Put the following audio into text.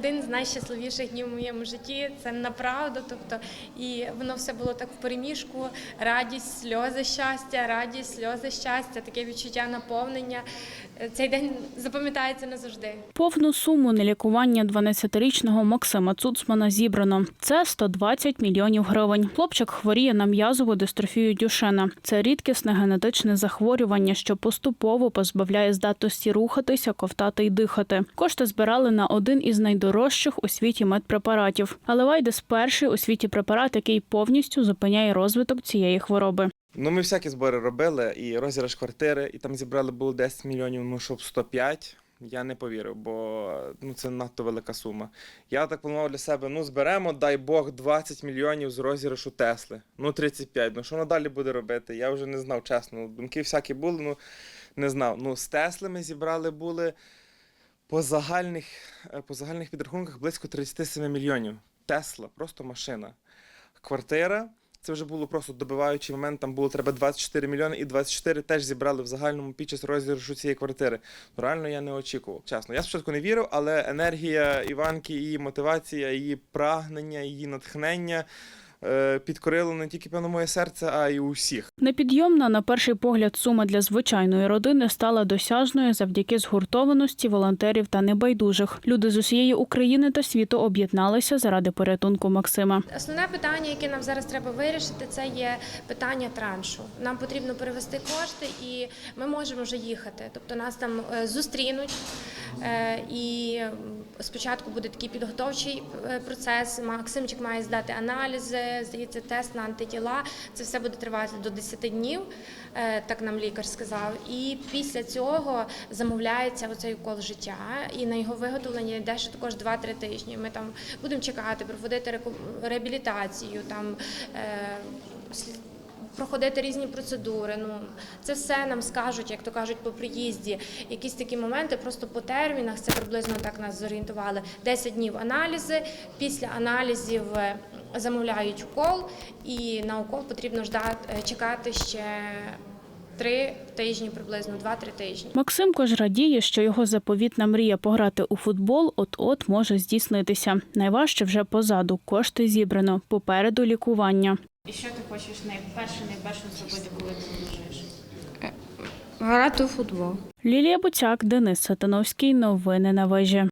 один з найщасливіших днів в моєму житті. Це направду. Тобто, і воно все було так в переміжку. Радість, сльози щастя, радість, сльози щастя, таке відчуття наповнення. Цей день запам'ятається назавжди. Повну суму на лікування 12-річного Максима Цуцмана зібрано. Це 120 мільйонів гривень. Хлопчик хворіє на м'язову дистрофію Дюшена. Це рідкісне генетичне захворювання, що поступово позбавляє здатності рухатися, ковтати й дихати. Кошти збирали на один із найдорожчих у світі медпрепаратів. Але Вайдес перший у світі препарат, який повністю зупиняє розвиток цієї хвороби. Ну, ми всякі збори робили, і розіграш квартири, і там зібрали було 10 мільйонів, ну щоб 105. Я не повірив, бо ну, це надто велика сума. Я так планував для себе: ну зберемо, дай Бог, 20 мільйонів з розіграшу Тесли. Ну 35. Ну що надалі буде робити? Я вже не знав, чесно. Думки всякі були, ну не знав. Ну, з Тесли ми зібрали були по загальних, е, по загальних підрахунках близько 37 мільйонів. Тесла, просто машина. Квартира. Це вже було просто добиваючий момент. Там було треба 24 мільйони, і 24 теж зібрали в загальному під час розіграшу цієї квартири. Ну, реально я не очікував. Чесно, я спочатку не вірив, але енергія Іванки, її мотивація, її прагнення, її натхнення підкорило не тільки певно моє серце, а й усіх. Непідйомна на перший погляд сума для звичайної родини стала досяжною завдяки згуртованості волонтерів та небайдужих. Люди з усієї України та світу об'єдналися заради порятунку Максима. Основне питання, яке нам зараз треба вирішити, це є питання траншу. Нам потрібно перевести кошти, і ми можемо вже їхати. Тобто нас там е, зустрінуть. е, І спочатку буде такий підготовчий е, процес. Максимчик має здати аналізи, здається, тест на антитіла. Це все буде тривати до 10 днів, е, так нам лікар сказав. І після цього замовляється оцей укол життя, і на його виготовлення йде ще також 2-3 тижні. Ми там будемо чекати, проводити реабілітацію, там е, проходити різні процедури. Ну це все нам скажуть, як то кажуть, по приїзді. Якісь такі моменти, просто по термінах, це приблизно так нас зорієнтували. 10 днів аналізи. Після аналізів е, замовляють укол, і на укол потрібно ждати, е, чекати ще. Три тижні, приблизно два-три тижні. Максимко ж радіє, що його заповітна мрія пограти у футбол от-от може здійснитися. Найважче вже позаду. Кошти зібрано. Попереду лікування. І що ти хочеш найперше, найперше зробити, коли ти біжиш? Грати у футбол. Лілія Буцяк, Денис Сатановський. Новини на вежі.